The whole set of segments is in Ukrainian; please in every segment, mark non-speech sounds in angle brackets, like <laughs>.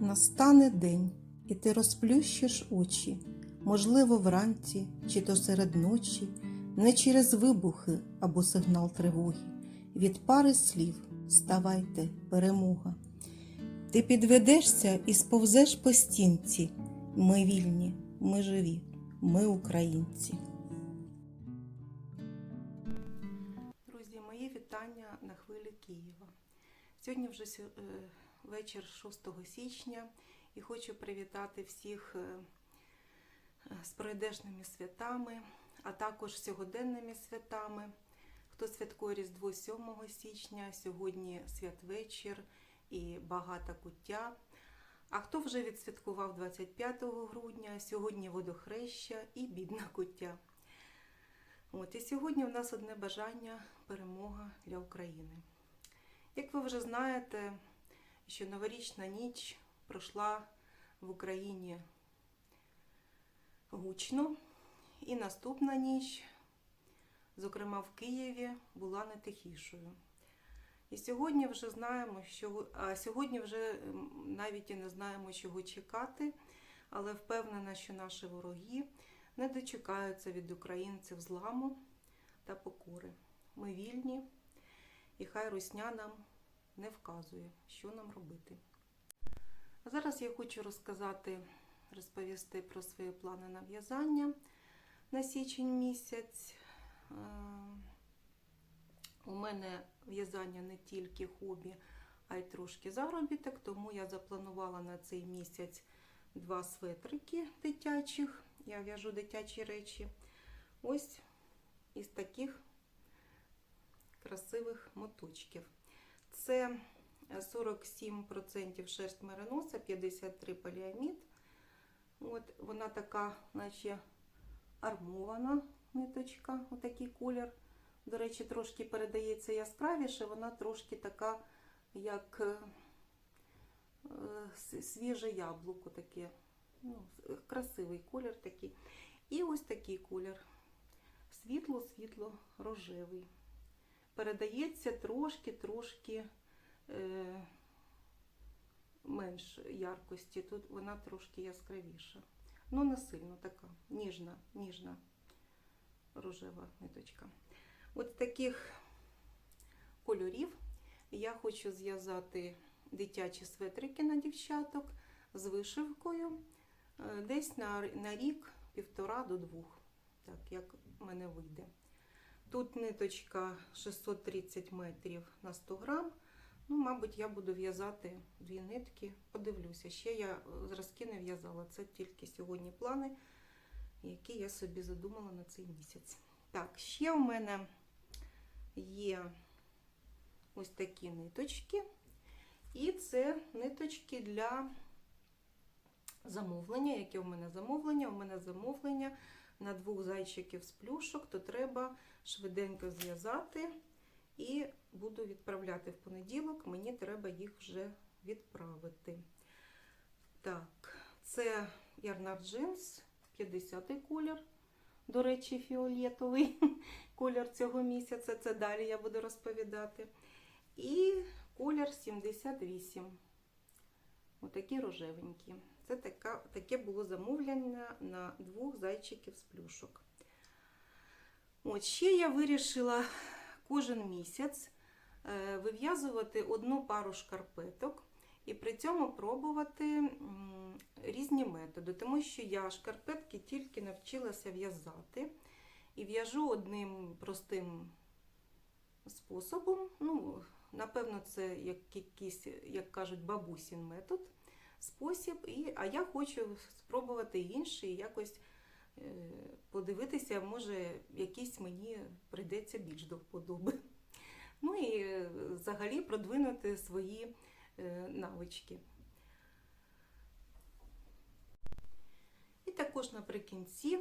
Настане день, і ти розплющиш очі, можливо, вранці чи то серед ночі, не через вибухи або сигнал тривоги. Від пари слів ставайте, перемога. Ти підведешся і сповзеш по стінці. Ми вільні, ми живі, ми українці. Друзі, мої вітання на хвилі Києва. Сьогодні вже е, вечір 6 січня і хочу привітати всіх е, з пройдешними святами, а також сьогоденними святами. Хто святкує Різдво 7 січня, сьогодні святвечір і багата куття. А хто вже відсвяткував 25 грудня, сьогодні водохреща і бідна куття. От, і сьогодні у нас одне бажання перемога для України. Як ви вже знаєте, що новорічна ніч пройшла в Україні гучно, і наступна ніч, зокрема в Києві, була не тихішою. І сьогодні вже знаємо, що а сьогодні вже навіть і не знаємо, чого чекати, але впевнена, що наші вороги не дочекаються від українців зламу та покори. Ми вільні, і хай русня нам не вказує, що нам робити. Зараз я хочу розказати, розповісти про свої плани на в'язання на січень місяць. Е, У мене в'язання не тільки хобі, а й трошки заробіток, тому я запланувала на цей місяць два светрики дитячих. Я в'яжу дитячі речі. Ось із таких красивих моточків. Це 47% шерсть мериноса, 53 поліамід. От, вона така, наче армована ниточка, отакий колір. До речі, трошки передається яскравіше, вона трошки така, як е, свіже яблуко таке. Ну, красивий колір такий. І ось такий колір. Світло-світло рожевий. Передається трошки-трошки е, менш яркості. Тут вона трошки яскравіша. Ну, не сильно така, ніжна, ніжна рожева ниточка. От таких кольорів я хочу зв'язати дитячі светрики на дівчаток з вишивкою е, десь на, на рік, півтора до двох, так як в мене вийде. Тут ниточка 630 метрів на 100 грам. Ну, мабуть, я буду в'язати дві нитки. Подивлюся. Ще я е, зразки не в'язала. Це тільки сьогодні плани, які я собі задумала на цей місяць. Так, ще у мене є ось такі ниточки. І це ниточки для замовлення. Яке у мене замовлення? У мене замовлення на двох зайчиків з плюшок, то треба швиденько зв'язати і буду відправляти в понеділок. Мені треба їх вже відправити. Так, це Ярнар Джинс, 50-й колір. До речі, фіолетовий <laughs> колір цього місяця. Це далі я буду розповідати. І колір 78. Отакі рожевенькі. Це така, таке було замовлення на двох зайчиків з плюшок. От ще я вирішила кожен місяць е, вив'язувати одну пару шкарпеток і при цьому пробувати різні методи, тому що я шкарпетки тільки навчилася в'язати і в'яжу одним простим способом. Ну, напевно, це як якийсь, як кажуть, бабусін метод, спосіб. І, а я хочу спробувати інший, якось подивитися, може, якийсь мені прийдеться більш до вподоби. Ну і е, взагалі продвинути свої е, навички. І також наприкінці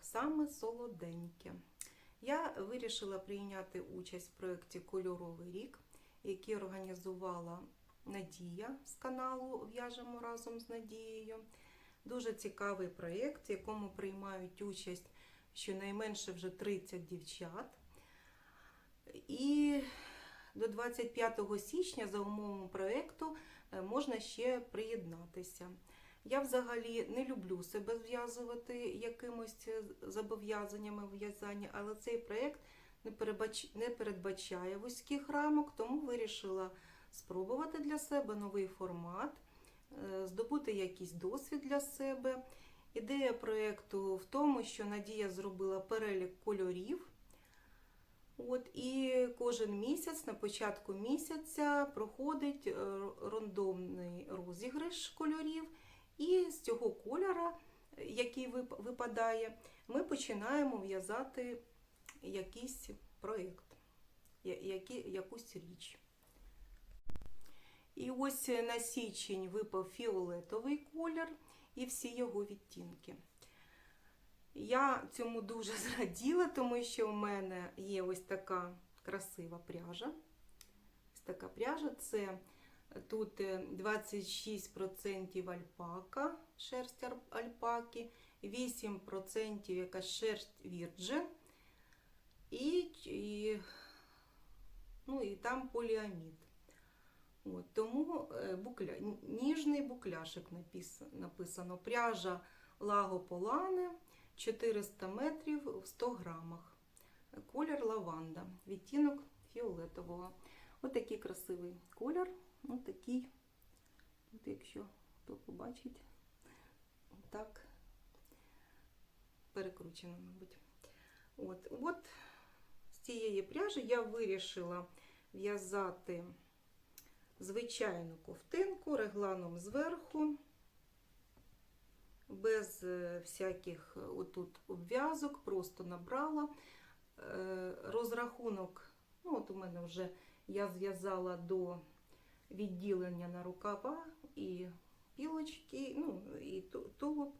саме солоденьке. Я вирішила прийняти участь в проєкті Кольоровий рік, який організувала Надія з каналу В'яжемо разом з Надією. Дуже цікавий проєкт, в якому приймають участь щонайменше вже 30 дівчат. І до 25 січня за умовами проєкту е, можна ще приєднатися. Я взагалі не люблю себе зв'язувати якимось е, зобов'язаннями в'язання, але цей проєкт не передбачає вузьких рамок, тому вирішила спробувати для себе новий формат, здобути якийсь досвід для себе. Ідея проєкту в тому, що Надія зробила перелік кольорів. От, і кожен місяць, на початку місяця, проходить е, рандомний розіграш кольорів. І з цього кольора, який випадає, ми починаємо в'язати якийсь проєкт, якусь річ. І ось на січень випав фіолетовий колір і всі його відтінки. Я цьому дуже <laughs> зраділа, тому що у мене є ось така красива пряжа. Ось така пряжа це тут е, 26% альпака, шерсть альпаки, 8% якась шерсть вірджин і, і, ну, і там поліамід. От, тому е, букля, ніжний букляшик напис- написано. Пряжа Лаго Полане 400 метрів в 100 грамах. Колір лаванда, відтінок фіолетового. Ось такий красивий колір. Ось такий, от якщо хто побачить, так перекручено, мабуть. От, от з цієї пряжі я вирішила в'язати звичайну ковтинку регланом зверху, без е, всяких е, отут обв'язок, просто набрала. Е, Розрахунок, ну от у мене вже я зв'язала до відділення на рукава і пілочки, ну і ту- тулуб.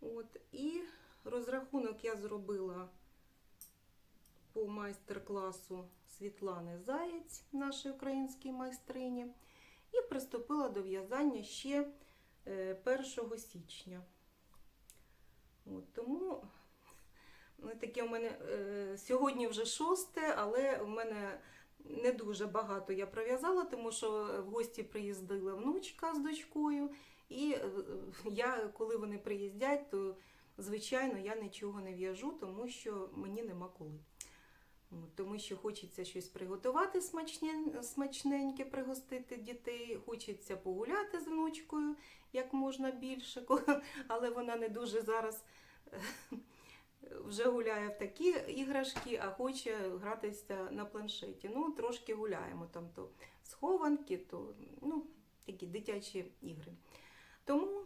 От, і розрахунок я зробила по майстер-класу Світлани Заєць, нашій українській майстрині, і приступила до в'язання ще е, 1 січня. От, тому ну, таке у мене е, сьогодні вже шосте, але у мене не дуже багато я пров'язала, тому що в гості приїздила внучка з дочкою. І е, я, коли вони приїздять, то звичайно я нічого не в'яжу, тому що мені нема коли. Тому що хочеться щось приготувати смачне, смачненьке, пригостити дітей, хочеться погуляти з внучкою як можна більше, <laughs> але вона не дуже зараз е, вже гуляє в такі іграшки, а хоче гратися на планшеті. Ну, трошки гуляємо там то схованки, то ну, такі дитячі ігри. Тому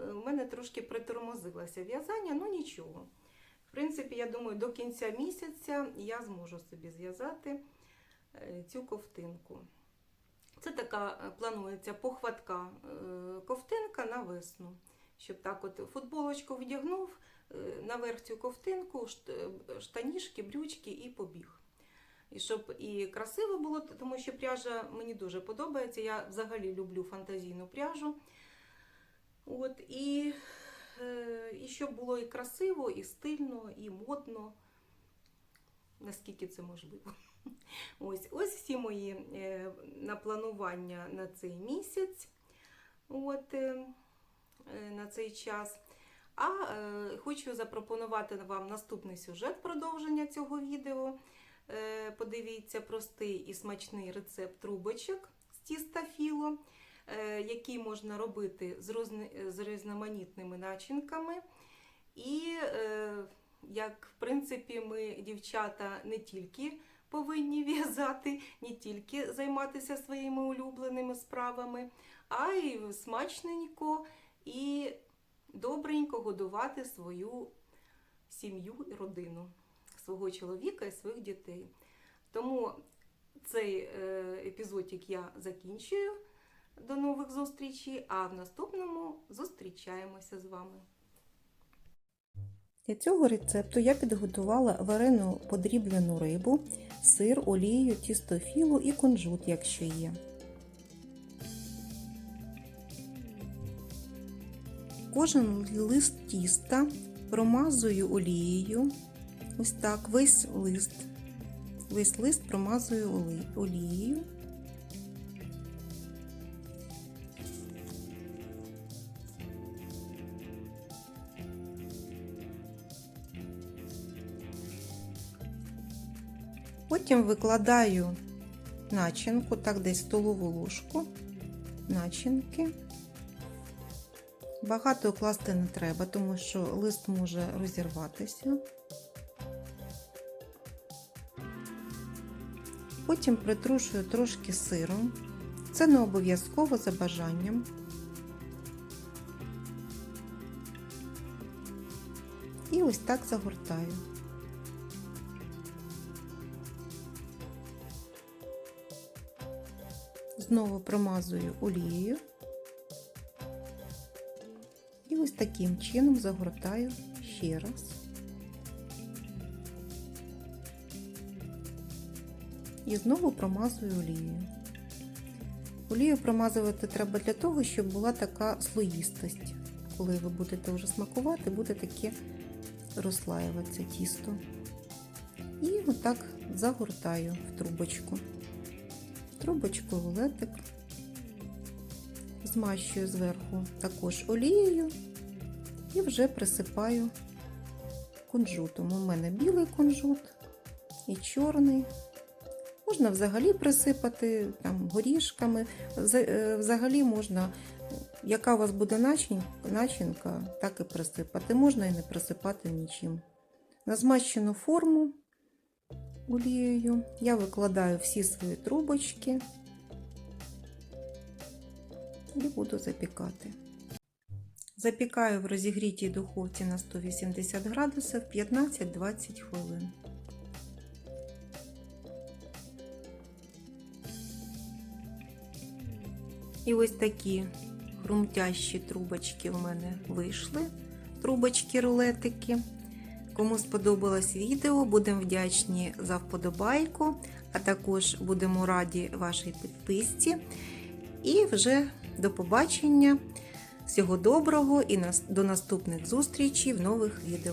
е, в мене трошки притормозилося в'язання, ну нічого. В принципі, я думаю, до кінця місяця я зможу собі зв'язати е, цю ковтинку. Це така е, планується похватка е, ковтинка на весну. Щоб так от футболочку вдягнув, наверх цю ковтинку, шт- штанішки, брючки і побіг. І щоб і красиво було, тому що пряжа мені дуже подобається. Я взагалі люблю фантазійну пряжу. От, і, і щоб було і красиво, і стильно, і модно, наскільки це можливо. <laughs> Ось, ось всі мої е, напланування на цей місяць, от, е, е, на цей час. А е, хочу запропонувати вам наступний сюжет продовження цього відео. Е, подивіться простий і смачний рецепт трубочок з тіста філо, е, який можна робити з різноманітними начинками. І е, як в принципі ми, дівчата, не тільки повинні <laughs> в'язати, не тільки займатися своїми улюбленими справами, а й смачненько і добренько годувати свою сім'ю і родину, свого чоловіка і своїх дітей. Тому цей е, епізодик я закінчую. До нових зустрічей, а в наступному зустрічаємося з вами. Для цього рецепту я підготувала варену подріблену рибу, сир, олію, тісто філо і кунжут, якщо є. Кожен лист тіста промазую олією. Ось так, весь лист. Весь лист промазую олією. Потім викладаю начинку, так десь столову ложку начинки. Багато класти не треба, тому що лист може розірватися. Потім притрушую трошки сиром. Це не обов'язково за бажанням. І ось так загортаю. Знову промазую олією. І ось таким чином загортаю ще раз. І знову промазую олією. Олію промазувати треба для того, щоб була така слоїстость. Коли ви будете вже смакувати, буде таке розслаюватися тісто. І отак загортаю в трубочку. Трубочку рулетик. Змащую зверху також олією і вже присипаю кунжутом. У мене білий кунжут і чорний. Можна взагалі присипати там, горішками. Е, Взагалі можна, яка у вас буде начинка, так і присипати. Можна і не присипати нічим. На змащену форму олією я викладаю всі свої трубочки і буду запікати. Запікаю в розігрітій духовці на 180 градусів 15-20 хвилин. І ось такі хрумтящі трубочки в мене вийшли. Трубочки рулетики. Кому сподобалось відео, будемо вдячні за вподобайку, а також будемо раді вашій підписці. І вже до побачення. Всього доброго і до наступних зустрічей в нових відео.